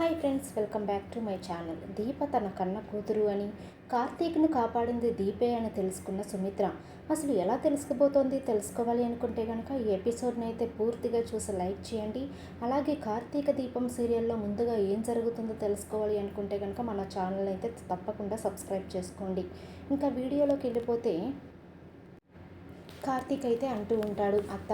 Hi friends welcome back to my channel Deepa తన కన్న కూతురు అని కార్తీక్ను కాపాడింది దీపే అని తెలుసుకున్న సుమిత్ర. అసలు ఎలా తెలుసుకోబోతోంది తెలుసుకోవాలి అనుకుంటే కనుక ఈ ఎపిసోడ్ని అయితే పూర్తిగా చూసి లైక్ చేయండి. అలాగే కార్తీక దీపం సీరియల్లో ముందుగా ఏం జరుగుతుందో తెలుసుకోవాలి అనుకుంటే కనుక మన ఛానల్ అయితే తప్పకుండా సబ్స్క్రైబ్ చేసుకోండి. ఇంకా వీడియోలోకి వెళ్ళిపోతే కార్తీక్ అయితే అంటూ ఉంటాడు అత్త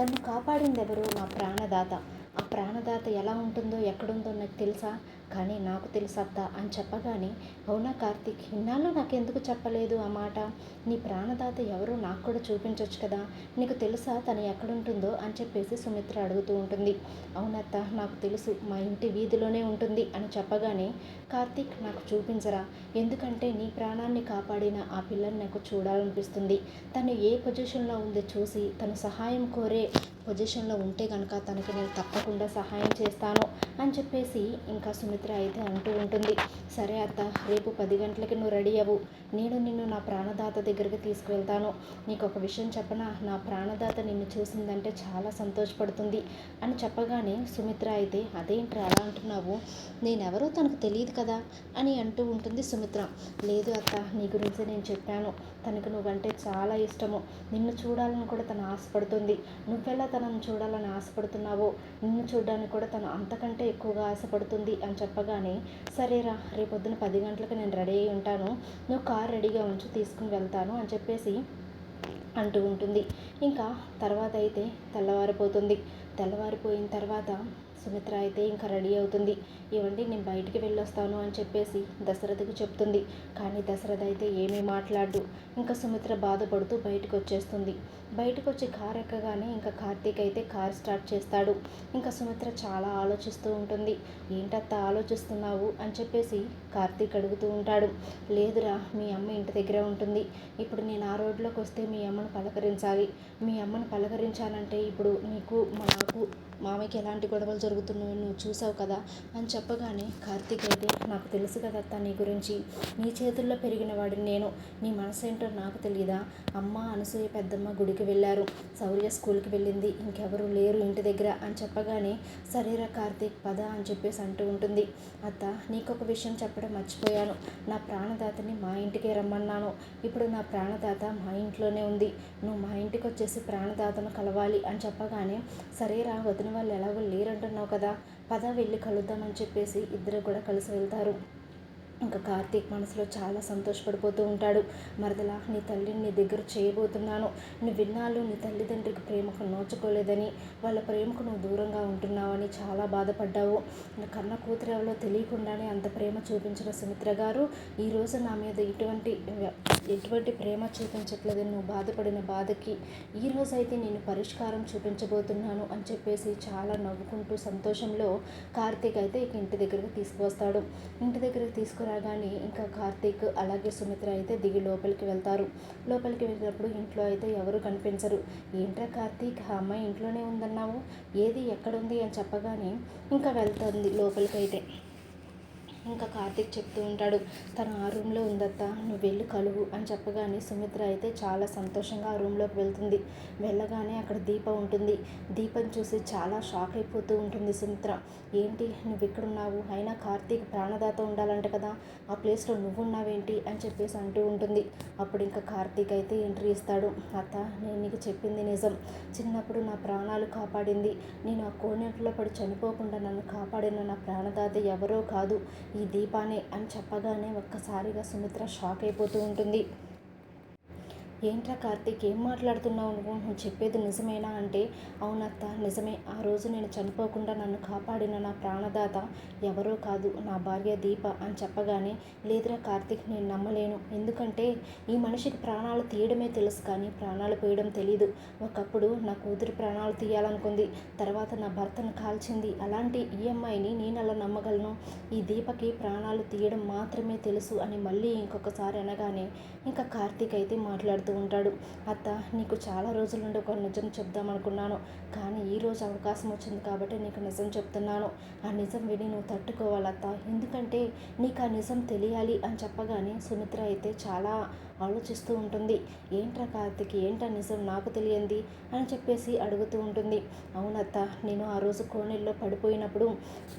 నన్ను కాపాడింది ఎవరు నా ప్రాణదాత. ఆ ప్రాణదాత ఎలా ఉంటుందో ఎక్కడుందో నాకు తెలుసా? కానీ నాకు తెలుసు అత్త అని చెప్పగానే అవునా కార్తీక్ ఇన్నాళ్ళు నాకెందుకు చెప్పలేదు ఆ మాట? నీ ప్రాణదాత ఎవరో నాకు కూడా చూపించవచ్చు కదా? నీకు తెలుసా తను ఎక్కడుంటుందో? అని చెప్పేసి సుమిత్ర అడుగుతూ ఉంటుంది. అవునత్త నాకు తెలుసు మా ఇంటి వీధిలోనే ఉంటుంది అని చెప్పగానే కార్తీక్ నాకు చూపించరా? ఎందుకంటే నీ ప్రాణాన్ని కాపాడిన ఆ పిల్లని నాకు చూడాలనిపిస్తుంది. తను ఏ పొజిషన్లో ఉందో చూసి తను సహాయం కోరే పొజిషన్లో ఉంటే కనుక తనకి నేను తప్పకుండా సహాయం చేస్తాను అని చెప్పేసి ఇంకా సుమిత్ర అయితే అంటూ ఉంటుంది. సరే అత్త రేపు పది గంటలకి నువ్వు రెడీ అవ్వు. నేను నిన్ను నా ప్రాణదాత దగ్గరికి తీసుకువెళ్తాను. నీకు ఒక విషయం చెప్పనా? నా ప్రాణదాత నిన్ను చూసిందంటే చాలా సంతోషపడుతుంది అని చెప్పగానే సుమిత్ర అయితే అదేంటి అలా అంటున్నావు? నేనెవరో తనకు తెలియదు కదా? అని అంటూ ఉంటుంది సుమిత్ర. లేదు అత్త నీ గురించి నేను చెప్పాను. తనకు నువ్వంటే చాలా ఇష్టము. నిన్ను చూడాలని కూడా తను ఆశపడుతుంది. నువ్వెలా తనను చూడాలని ఆశపడుతున్నావో? నిన్ను చూడడానికి కూడా తను అంతకంటే ఎక్కువగా ఆశపడుతుంది అని చెప్పగానే సరేరా రేపొద్దున పది గంటలకు నేను రెడీ అయి ఉంటాను. నువ్వు కార్ రెడీగా ఉంచు తీసుకుని వెళ్తాను అని చెప్పేసి అంటూ ఉంటుంది. ఇంకా తర్వాత అయితే తెల్లవారిపోతుంది. తెల్లవారిపోయిన తర్వాత సుమిత్ర అయితే ఇంకా రెడీ అవుతుంది. ఇవ్వండి నేను బయటికి వెళ్ళొస్తాను అని చెప్పేసి దశరథకు చెప్తుంది. కానీ దశరథ అయితే ఏమీ మాట్లాడు ఇంకా సుమిత్ర బాధపడుతూ బయటకు వచ్చేస్తుంది బయటకు వచ్చి కార్ ఎక్కగానే ఇంకా కార్తీక్ అయితే కార్ స్టార్ట్ చేస్తాడు. ఇంకా సుమిత్ర చాలా ఆలోచిస్తూ ఉంటుంది. ఏంటత్త ఆలోచిస్తున్నావు? అని చెప్పేసి కార్తీక్ అడుగుతూ ఉంటాడు. లేదురా మీ అమ్మ ఇంటి దగ్గర ఉంటుంది. ఇప్పుడు నేను ఆ రోడ్లోకి వస్తే మీ అమ్మను పలకరించాలి. మీ అమ్మను పలకరించాలంటే ఇప్పుడు నీకు మాకు మామయ్యకి ఎలాంటి గొడవలు జరుగుతున్నాయో నువ్వు చూసావు కదా అని చెప్పగానే కార్తీక్ అయితే నాకు తెలుసు కదా అత్త నీ గురించి. నీ చేతుల్లో పెరిగిన వాడిని నేను. నీ మనసు ఏంటో నాకు తెలియదా అమ్మ అనసూయ పెద్దమ్మ గుడికి వెళ్ళారు. శౌర్య స్కూల్కి వెళ్ళింది. ఇంకెవరు లేరు ఇంటి దగ్గర అని చెప్పగానే సరేరా కార్తీక్ పద అని చెప్పేసి అంటూ ఉంటుంది. అత్త నీకు ఒక విషయం చెప్పడం మర్చిపోయాను. నా ప్రాణదాతని మా ఇంటికే రమ్మన్నాను. ఇప్పుడు నా ప్రాణదాత మా ఇంట్లోనే ఉంది. నువ్వు మా ఇంటికి వచ్చేసి ప్రాణదాతను కలవాలి అని చెప్పగానే సరేరా వదిన వాళ్ళు ఎలాగో లేరంటున్నావు కదా. పద వెళ్ళి కలుద్దామని చెప్పేసి ఇద్దరు కూడా కలిసి వెళ్తారు. ఇంకా కార్తీక్ మనసులో చాలా సంతోషపడిపోతూ ఉంటాడు. మరదలా నీ తల్లిని నీ దగ్గర చేయబోతున్నాను. నువ్వు విన్నాళ్ళు నీ తల్లిదండ్రికి ప్రేమకు నోచుకోలేదని వాళ్ళ ప్రేమకు నువ్వు దూరంగా ఉంటున్నావని చాలా బాధపడ్డావు. నా కన్న కూతురు ఎవరో తెలియకుండానే అంత ప్రేమ చూపించిన సుమిత్ర గారు ఈరోజు నా మీద ఇటువంటి ఎటువంటి ప్రేమ చూపించట్లేదని నువ్వు బాధపడిన బాధకి ఈరోజు అయితే నేను పరిష్కారం చూపించబోతున్నాను అని చెప్పేసి చాలా నవ్వుకుంటూ సంతోషంలో కార్తీక్ అయితే ఇక ఇంటి దగ్గరకు తీసుకువస్తాడు. ఇంటి దగ్గరికి తీసుకురాగానే ఇంకా కార్తీక్ అలాగే సుమిత్ర అయితే దిగి లోపలికి వెళ్తారు. లోపలికి వెళ్ళినప్పుడు ఇంట్లో అయితే ఎవరు కనిపించరు. ఏంట్రా కార్తీక్ ఆ అమ్మాయి ఇంట్లోనే ఉందన్నావు? ఏది ఎక్కడుంది? అని చెప్పగానే ఇంకా వెళ్తుంది లోపలికి అయితే ఇంకా కార్తీక్ చెప్తూ ఉంటాడు తను ఆ రూమ్లో ఉందత్త నువ్వు వెళ్ళి కలువు అని చెప్పగానే సుమిత్ర అయితే చాలా సంతోషంగా ఆ రూమ్లోకి వెళ్తుంది. వెళ్ళగానే అక్కడ దీప ఉంటుంది. దీపం చూసి చాలా షాక్ అయిపోతూ ఉంటుంది సుమిత్ర. ఏంటి నువ్వు ఇక్కడ ఉన్నావు అయినా కార్తీక్ ప్రాణదాత ఉండాలంట కదా. ఆ ప్లేస్లో నువ్వు ఉన్నావేంటి అని చెప్పేసి అంటూ ఉంటుంది. అప్పుడు ఇంకా కార్తీక్ అయితే ఎంట్రీ ఇస్తాడు. అత్త నేను నీకు చెప్పింది నిజం. చిన్నప్పుడు నా ప్రాణాలు కాపాడింది. నేను ఆ కోనేటిలో పడి చనిపోకుండా నన్ను కాపాడిన నా ప్రాణదాత ఎవరో కాదు. ఈ దీపానే అని చెప్పగానే ఒక్కసారిగా సుమిత్ర షాక్ అయిపోతూ ఉంటుంది. ఏంట్రా కార్తీక్ ఏం మాట్లాడుతున్నావు నువ్వు? నువ్వు చెప్పేది నిజమేనా అంటే అవునత్త నిజమే. ఆ రోజు నేను చనిపోకుండా నన్ను కాపాడిన నా ప్రాణదాత ఎవరో కాదు నా భార్య దీప అని చెప్పగానే లేదురా కార్తీక్ నేను నమ్మలేను. ఎందుకంటే ఈ మనిషికి ప్రాణాలు తీయడమే తెలుసు కానీ ప్రాణాలు పోయడం తెలియదు ఒకప్పుడు నా కూతురు ప్రాణాలు తీయాలనుకుంది. తర్వాత నా భర్తను కాల్చింది. అలాంటి ఈ అమ్మాయిని నేను అలా నమ్మగలను? ఈ దీపకి ప్రాణాలు తీయడం మాత్రమే తెలుసు అని మళ్ళీ ఇంకొకసారి అనగానే ఇంకా కార్తీక్ అయితే మాట్లాడుతూ ఉంటాడు. అత్త నీకు చాలా రోజుల నుండి ఒక నిజం చెప్దామనుకున్నాను కానీ ఈరోజు అవకాశం వచ్చింది కాబట్టి నీకు నిజం చెప్తున్నాను. ఆ నిజం విని నువ్వు తట్టుకోవాలి అత్త ఎందుకంటే నీకు ఆ నిజం తెలియాలి అని చెప్పగానే సుమిత్ర అయితే చాలా ఆలోచిస్తూ ఉంటుంది. ఏంట్రా కార్తిక్? ఏంట్రా నిజం? నాకు తెలియంది అని చెప్పేసి అడుగుతూ ఉంటుంది. అవునత్త నేను ఆ రోజు కోనేల్లో పడిపోయినప్పుడు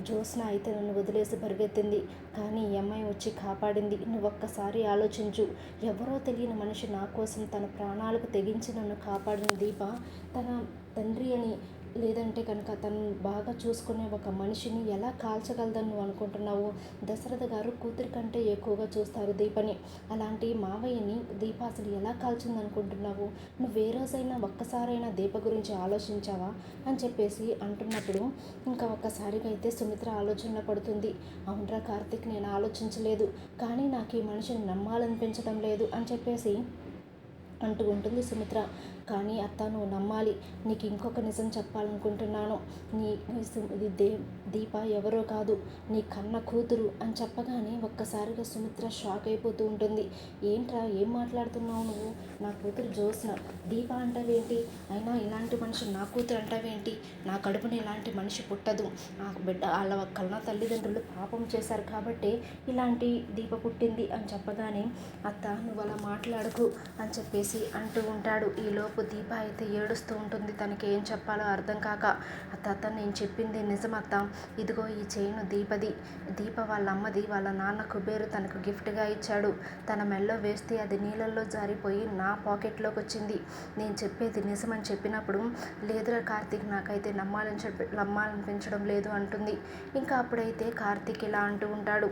జ్యోత్స్న అయితే నన్ను వదిలేసి పరిగెత్తింది. కానీ ఈ అమ్మాయి వచ్చి కాపాడింది. నువ్వు ఒక్కసారి ఆలోచించు. ఎవరో తెలియని మనిషి నా కోసం తన ప్రాణాలకు తెగించి నన్ను కాపాడిన దీప. తన తండ్రి అని లేదంటే కనుక తను బాగా చూసుకునే ఒక మనిషిని ఎలా కాల్చగలదని నువ్వు అనుకుంటున్నావు దశరథ గారు కూతురి కంటే ఎక్కువగా చూస్తారు దీపని. అలాంటి మావయ్యని దీప అసలు ఎలా కాల్చింది అనుకుంటున్నావు? నువ్వు ఏ రోజైనా ఒక్కసారైనా దీప గురించి ఆలోచించావా? అని చెప్పేసి అంటున్నప్పుడు ఇంకా ఒక్కసారిగా అయితే సుమిత్ర ఆలోచన పడుతుంది. అవునరా కార్తిక్ నేను ఆలోచించలేదు. కానీ నాకు ఈ మనిషిని నమ్మాలనిపించడం లేదు అని చెప్పేసి అంటూ ఉంటుంది సుమిత్ర. కానీ అత్త నువ్వు నమ్మాలి. నీకు ఇంకొక నిజం చెప్పాలనుకుంటున్నాను. నీ ఇది దే దీప ఎవరో కాదు. నీ కన్న కూతురు అని చెప్పగానే ఒక్కసారిగా సుమిత్ర షాక్ అయిపోతూ ఉంటుంది. ఏంట్రా ఏం మాట్లాడుతున్నావు నువ్వు? నా కూతురు జోస్న దీప అంటావేంటి? అయినా ఇలాంటి మనిషి నా కూతురు అంటావేంటి? నా కడుపున ఇలాంటి మనిషి పుట్టదు. ఆ బిడ్డ వాళ్ళ కన్న తల్లిదండ్రులు పాపం చేశారు కాబట్టి ఇలాంటి దీప పుట్టింది అని చెప్పగానే అత్త నువ్వు అలా మాట్లాడకు అని చెప్పేసి అంటూ ఉంటాడు. ఈలోపు దీప అయితే ఏడుస్తూ ఉంటుంది. తనకి ఏం చెప్పాలో అర్థం కాక అత్త అత్త నేను చెప్పింది నిజమత్త ఇదిగో ఈ చైను దీపది. దీప వాళ్ళ అమ్మది వాళ్ళ నాన్న కుబేరు తనకు గిఫ్ట్గా ఇచ్చాడు. తన మెల్లో వేస్తే అది నీళ్ళల్లో జారిపోయి నా పాకెట్లోకి వచ్చింది. నేను చెప్పేది నిజమని చెప్పినప్పుడు లేదురా కార్తీక్ నాకైతే నమ్మాలని చెప్పి నమ్మాలనిపించడం లేదు అంటుంది. ఇంకా అప్పుడైతే కార్తీక్ ఇలా అంటూ ఉంటాడు.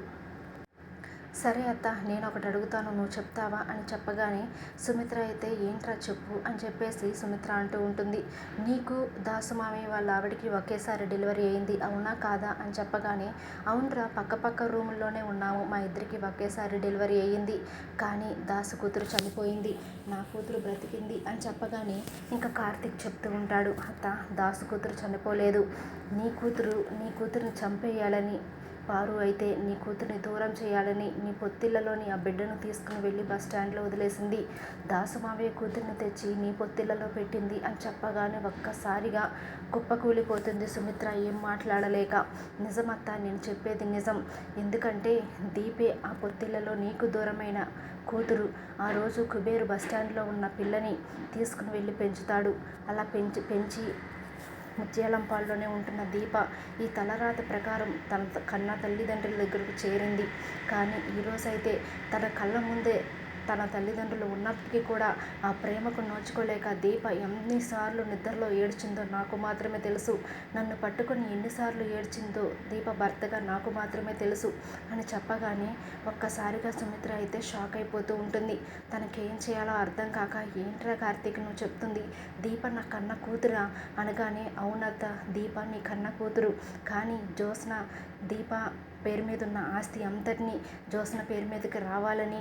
సరే అత్త నేను ఒకటి అడుగుతాను నువ్వు చెప్తావా? అని చెప్పగానే సుమిత్ర అయితే ఏంట్రా చెప్పు? అని చెప్పేసి సుమిత్ర అంటూ ఉంటుంది. నీకు దాసుమామి వాళ్ళ ఆవిడకి ఒకేసారి డెలివరీ అయింది అవునా కాదా? అని చెప్పగానే అవునరా పక్క పక్క రూముల్లోనే ఉన్నాము. మా ఇద్దరికి ఒకేసారి డెలివరీ అయ్యింది కానీ దాసు కూతురు చనిపోయింది. నా కూతురు బ్రతికింది. అని చెప్పగానే ఇంకా కార్తిక్ చెప్తూ ఉంటాడు. అత్త దాసు కూతురు చనిపోలేదు. నీ కూతురు నీ కూతురుని చంపేయాలని పారు అయితే నీ కూతుర్ని దూరం చేయాలని నీ పొత్తిళ్ళలోని ఆ బిడ్డను తీసుకుని వెళ్ళి బస్ స్టాండ్లో వదిలేసింది. దాసుమావయ్య కూతుర్ని తెచ్చి నీ పొత్తిళ్ళలో పెట్టింది అని చెప్పగానే ఒక్కసారిగా కుప్పకూలిపోతుంది సుమిత్ర ఏం మాట్లాడలేక. నిజమత్త నేను చెప్పేది నిజం. ఎందుకంటే దీపే ఆ పొత్తిళ్ళలో నీకు దూరమైన కూతురు. ఆ రోజు కుబేరు బస్టాండ్లో ఉన్న పిల్లని తీసుకుని వెళ్ళి పెంచుతాడు. అలా పెంచి పెంచి ముత్యాలంపాల్లోనే ఉంటున్న దీప ఈ తలరాత ప్రకారం తన కన్న తల్లిదండ్రుల దగ్గరకు చేరింది. కానీ ఈరోజైతే తన కళ్ళ ముందే తన తల్లిదండ్రులు ఉన్నప్పటికీ కూడా ఆ ప్రేమకు నోచుకోలేక దీప ఎన్నిసార్లు నిద్రలో ఏడ్చిందో నాకు మాత్రమే తెలుసు. నన్ను పట్టుకుని ఎన్నిసార్లు ఏడ్చిందో దీప భర్తగా నాకు మాత్రమే తెలుసు అని చెప్పగానే ఒక్కసారిగా సుమిత్ర అయితే షాక్ అయిపోతూ ఉంటుంది. తనకేం చేయాలో అర్థం కాక ఏంట్రా కార్తీక్ నువ్వు చెప్తుంది? దీప నా కన్న కూతురా? అనగానే అవునత్త దీప నీ కన్న కూతురు. కానీ జ్యోత్స్న దీప పేరు మీద ఉన్న ఆస్తి అంతటినీ జ్యోత్స్న పేరు మీదకి రావాలని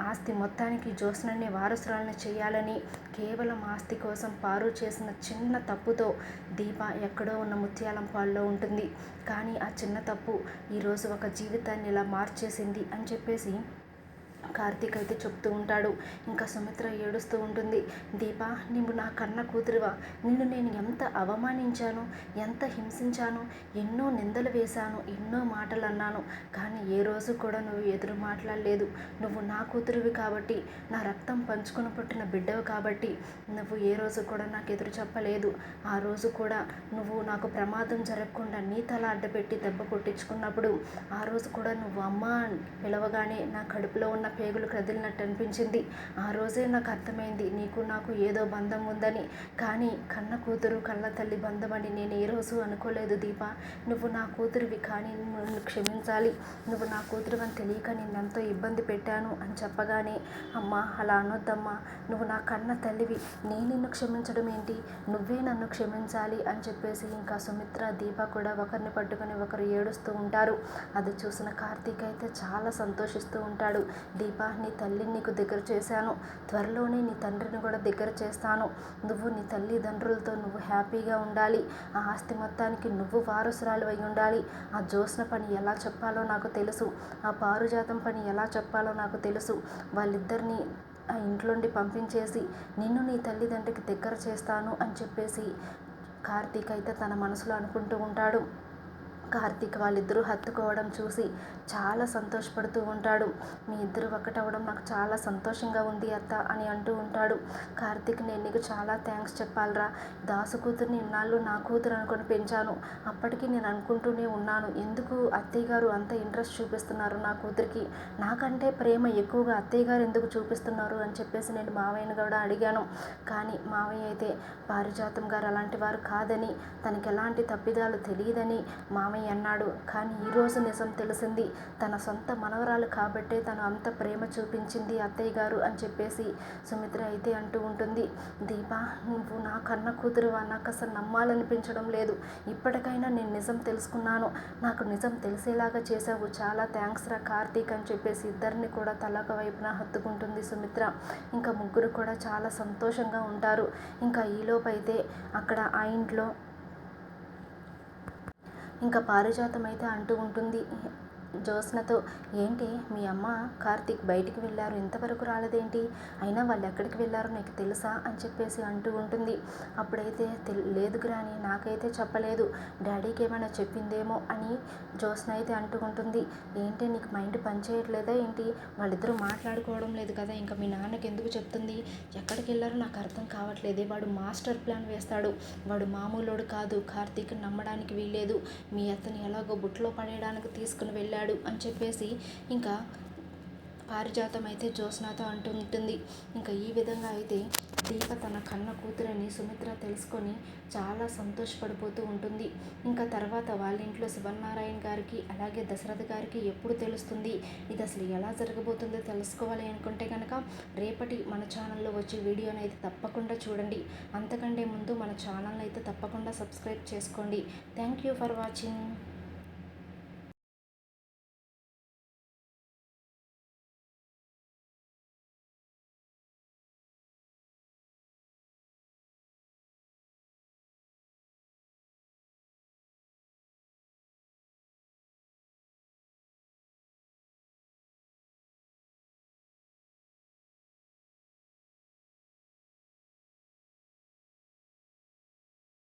ఆస్తి మొత్తానికి జ్యోత్స్నని వారసురాలను చేయాలని కేవలం ఆస్తి కోసం పారు చేసిన చిన్న తప్పుతో దీప ఎక్కడో ఉన్న ముత్యాలం పాల్లో ఉంటుంది. కానీ ఆ చిన్న తప్పు ఈరోజు ఒక జీవితాన్ని ఇలా మార్చేసింది అని చెప్పేసి కార్తీక్ అయితే చెప్తూ ఉంటాడు. ఇంకా సుమిత్ర ఏడుస్తూ ఉంటుంది. దీపా నువ్వు నా కన్న కూతురువా? నిన్ను నేను ఎంత అవమానించాను? ఎంత హింసించాను? ఎన్నో నిందలు వేశాను ఎన్నో మాటలు అన్నాను కానీ ఏ రోజు కూడా నువ్వు ఎదురు మాట్లాడలేదు. నువ్వు నా కూతురువి కాబట్టి నా రక్తం పంచుకొని పుట్టిన బిడ్డవు కాబట్టి నువ్వు ఏ రోజు కూడా నాకు ఎదురు చెప్పలేదు. ఆ రోజు కూడా నువ్వు నాకు ప్రమాదం జరగకుండా నీ తల అడ్డపెట్టి దెబ్బ కొట్టించుకున్నప్పుడు ఆ రోజు కూడా నువ్వు అమ్మ పిలవగానే నా కడుపులో ఉన్న పేగులు కదిలినట్టు అనిపించింది. ఆ రోజే నాకు అర్థమైంది నీకు నాకు ఏదో బంధం ఉందని. కానీ కన్న కూతురు కళ్ళ తల్లి బంధం అని నేను ఏ రోజు అనుకోలేదు దీప. నువ్వు నా కూతురువి కానీ నన్ను క్షమించాలి. నువ్వు నా కూతురు అని తెలియక నిన్నెంతో ఇబ్బంది పెట్టాను అని చెప్పగానే అమ్మ అలా అనొద్దమ్మా. నువ్వు నా కన్న తల్లివి నేను నిన్ను క్షమించడం ఏంటి? నువ్వే నన్ను క్షమించాలి అని చెప్పేసి ఇంకా సుమిత్ర దీప కూడా ఒకరిని పట్టుకొని ఒకరు ఏడుస్తూ ఉంటారు. అది చూసిన కార్తీక్ అయితే చాలా సంతోషిస్తూ ఉంటాడు. దీపా నీ తల్లిని నీకు దగ్గర చేశాను. త్వరలోనే నీ తండ్రిని కూడా దగ్గర చేస్తాను. నువ్వు నీ తల్లిదండ్రులతో నువ్వు హ్యాపీగా ఉండాలి. ఆ ఆస్తి మొత్తానికి నువ్వు వారసురాలు అయి ఉండాలి. ఆ జ్యోత్స్న పని ఎలా చెప్పాలో నాకు తెలుసు. ఆ పారుజాతం పని ఎలా చెప్పాలో నాకు తెలుసు. వాళ్ళిద్దరిని ఆ ఇంట్లోండి పంపించేసి నిన్ను నీ తల్లిదండ్రికి దగ్గర చేస్తాను అని చెప్పేసి కార్తీక్ అయితే తన మనసులో అనుకుంటూ ఉంటాడు. కార్తీక్ వాళ్ళిద్దరూ హత్తుకోవడం చూసి చాలా సంతోషపడుతూ ఉంటాడు. మీ ఇద్దరు ఒకటవడం నాకు చాలా సంతోషంగా ఉంది అత్త అని అంటూ ఉంటాడు. కార్తీక్ నేను నీకు చాలా థ్యాంక్స్ చెప్పాలరా. దాసు కూతుర్ని ఇన్నాళ్ళు నా కూతురు అనుకొని పెంచాను. అప్పటికి నేను అనుకుంటూనే ఉన్నాను. ఎందుకు అత్తయ్య గారు అంత ఇంట్రెస్ట్ చూపిస్తున్నారు నా కూతురికి? నాకంటే ప్రేమ ఎక్కువగా అత్తయ్య గారు ఎందుకు చూపిస్తున్నారు? అని చెప్పేసి నేను మావయ్యను కూడా అడిగాను. కానీ మావయ్య అయితే పారిజాతం గారు అలాంటి వారు కాదని తనకి ఎలాంటి తప్పిదాలు తెలియదని మావయ్య అని అన్నాడు. కానీ ఈరోజు నిజం తెలిసింది. తన సొంత మనవరాలు కాబట్టే తను అంత ప్రేమ చూపించింది అత్తయ్య గారు అని చెప్పేసి సుమిత్ర అయితే అంటూ ఉంటుంది. దీపా నువ్వు నా కన్న కూతురు నాకు అసలు నమ్మాలనిపించడం లేదు. ఇప్పటికైనా నేను నిజం తెలుసుకున్నాను. నాకు నిజం తెలిసేలాగా చేసావు చాలా థ్యాంక్స్ రా కార్తీక్ అని చెప్పేసి ఇద్దరిని కూడా తలక వైపున హత్తుకుంటుంది సుమిత్ర. ఇంకా ముగ్గురు కూడా చాలా సంతోషంగా ఉంటారు. ఇంకా ఈలోపు అయితే అక్కడ ఆ ఇంట్లో ఇంకా పారిజాతం అయితే అంటూ ఉంటుంది. జ్యోత్స్నతో ఏంటి? మీ అమ్మ కార్తీక్ బయటికి వెళ్ళారు? ఇంతవరకు రాలేదేంటి? అయినా వాళ్ళు ఎక్కడికి వెళ్ళారో నీకు తెలుసా? అని చెప్పేసి అంటూ ఉంటుంది. అప్పుడైతే లేదు గ్రాని నాకైతే చెప్పలేదు. డాడీకి ఏమైనా చెప్పిందేమో అని జ్యోత్స్న అయితే అంటూ ఉంటుంది. ఏంటి? నీకు మైండ్ పనిచేయట్లేదా ఏంటి? వాళ్ళిద్దరూ మాట్లాడుకోవడం లేదు కదా! ఇంకా మీ నాన్నకి ఎందుకు చెప్తుంది? ఎక్కడికి వెళ్ళారో నాకు అర్థం కావట్లేదే. వాడు మాస్టర్ ప్లాన్ వేస్తాడు. వాడు మామూలుడు కాదు. కార్తీక్ నమ్మడానికి వీల్లేదు. మీ అతను ఎలాగో బుట్లో పడేయడానికి తీసుకుని వెళ్ళాడు. వెళ్ళాడు అని చెప్పేసి ఇంకా పారిజాతం అయితే జ్యోత్స్నాతో అంటుంటుంది ఇంకా ఈ విధంగా అయితే దీప తన కన్న కూతురని సుమిత్ర తెలుసుకొని చాలా సంతోషపడిపోతూ ఉంటుంది. ఇంకా తర్వాత వాళ్ళ ఇంట్లో శివనారాయణ గారికి అలాగే దశరథ గారికి ఎప్పుడు తెలుస్తుంది? ఇది అసలు ఎలా జరగబోతుందో తెలుసుకోవాలి అనుకుంటే కనుక రేపటి మన ఛానల్లో వచ్చే వీడియోని అయితే తప్పకుండా చూడండి. అంతకంటే ముందు మన ఛానల్ని అయితే తప్పకుండా సబ్స్క్రైబ్ చేసుకోండి. Thank you for watching.